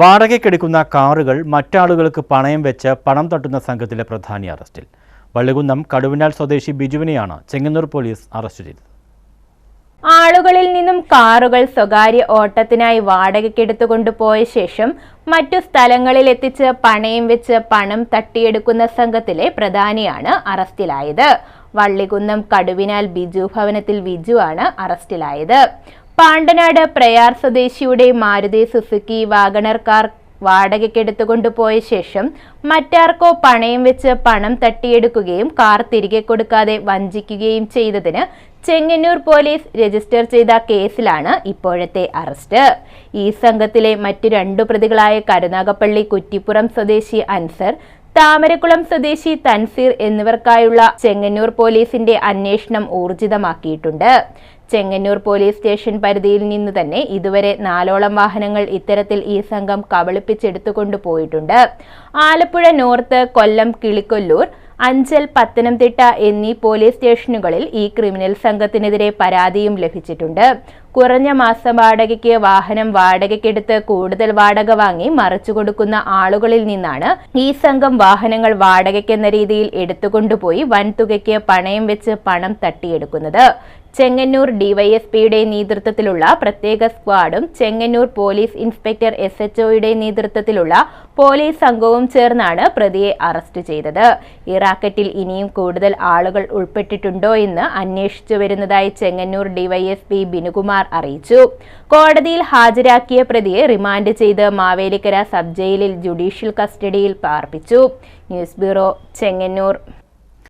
വാടകയ്ക്കെടുക്കുന്ന കാറുകൾ മറ്റാളുകൾക്ക് പണയം വെച്ച് പണം തട്ടുന്ന സംഘത്തിലെ പ്രധാനി അറസ്റ്റിൽ. വള്ളികുന്നം കടുവിനാൽ സ്വദേശി ബിജുവിനെയാണ് ചെങ്ങന്നൂർ പോലീസ് അറസ്റ്റ് ചെയ്തത്. ആളുകളിൽ നിന്നും കാറുകൾ സ്വകാര്യ ഓട്ടത്തിനായി വാടകയ്ക്കെടുത്തുകൊണ്ട് പോയ ശേഷം മറ്റു സ്ഥലങ്ങളിൽ എത്തിച്ച് പണയം വെച്ച് പണം തട്ടിയെടുക്കുന്ന സംഘത്തിലെ പ്രധാനിയാണ് അറസ്റ്റിലായത്. വള്ളികുന്നം കടുവിനാൽ ബിജു ഭവനത്തിൽ ബിജു ആണ് അറസ്റ്റിലായത്. പാണ്ടനാട് പ്രയാർ സ്വദേശിയുടെ മാരുതി സുസുക്കി വാഗണർ കാർ വാടകയ്ക്കെടുത്തു കൊണ്ടുപോയ ശേഷം മറ്റാർക്കോ പണയം വെച്ച് പണം തട്ടിയെടുക്കുകയും കാർ തിരികെ കൊടുക്കാതെ വഞ്ചിക്കുകയും ചെയ്തതിന് ചെങ്ങന്നൂർ പോലീസ് രജിസ്റ്റർ ചെയ്ത കേസിലാണ് ഇപ്പോഴത്തെ അറസ്റ്റ്. ഈ സംഘത്തിലെ മറ്റു രണ്ടു പ്രതികളായ കരുനാഗപ്പള്ളി കുറ്റിപ്പുറം സ്വദേശി അൻസർ താമരക്കുളം സ്വദേശി തൻസീർ എന്നിവർക്കായുള്ള ചെങ്ങന്നൂർ പോലീസിന്റെ അന്വേഷണം ഊർജിതമാക്കിയിട്ടുണ്ട്. ചെങ്ങന്നൂർ പോലീസ് സ്റ്റേഷൻ പരിധിയിൽ നിന്ന് തന്നെ ഇതുവരെ നാലോളം വാഹനങ്ങൾ ഇത്തരത്തിൽ ഈ സംഘം കബളിപ്പിച്ചെടുത്തുകൊണ്ടു പോയിട്ടുണ്ട്. ആലപ്പുഴ നോർത്ത് കൊല്ലം കിളിക്കൊല്ലൂർ അഞ്ചൽ പത്തനംതിട്ട എന്നീ പോലീസ് സ്റ്റേഷനുകളിൽ ഈ ക്രിമിനൽ സംഘത്തിനെതിരെ പരാതിയും ലഭിച്ചിട്ടുണ്ട്. കുറഞ്ഞ മാസ വാടകയ്ക്ക് വാഹനം വാടകയ്ക്കെടുത്ത് കൂടുതൽ വാടക വാങ്ങി മറച്ചു കൊടുക്കുന്ന ആളുകളിൽ നിന്നാണ് ഈ സംഘം വാഹനങ്ങൾ വാടകയ്ക്കെന്ന രീതിയിൽ എടുത്തുകൊണ്ടുപോയി വൻതുകയ്ക്ക് പണയം വെച്ച് പണം തട്ടിയെടുക്കുന്നത്. ചെങ്ങന്നൂർ ഡിവൈഎസ്പിയുടെ നേതൃത്വത്തിലുള്ള പ്രത്യേക സ്ക്വാഡും ചെങ്ങന്നൂർ പോലീസ് ഇൻസ്പെക്ടർ എസ് എച്ച്ഒയുടെ നേതൃത്വത്തിലുള്ള പോലീസ് സംഘവും ചേർന്നാണ് പ്രതിയെ അറസ്റ്റ് ചെയ്തത്. ഈ റാക്കറ്റിൽ ഇനിയും കൂടുതൽ ആളുകൾ ഉൾപ്പെട്ടിട്ടുണ്ടോ എന്ന് അന്വേഷിച്ചു വരുന്നതായി ചെങ്ങന്നൂർ ഡിവൈഎസ്പി ബിനുകുമാർ അറിയിച്ചു. കോടതിയിൽ ഹാജരാക്കിയ പ്രതിയെ റിമാൻഡ് ചെയ്ത് മാവേലിക്കര സബ് ജയിലിൽ ജുഡീഷ്യൽ കസ്റ്റഡിയിൽ പാർപ്പിച്ചു. News bureau Chengannur.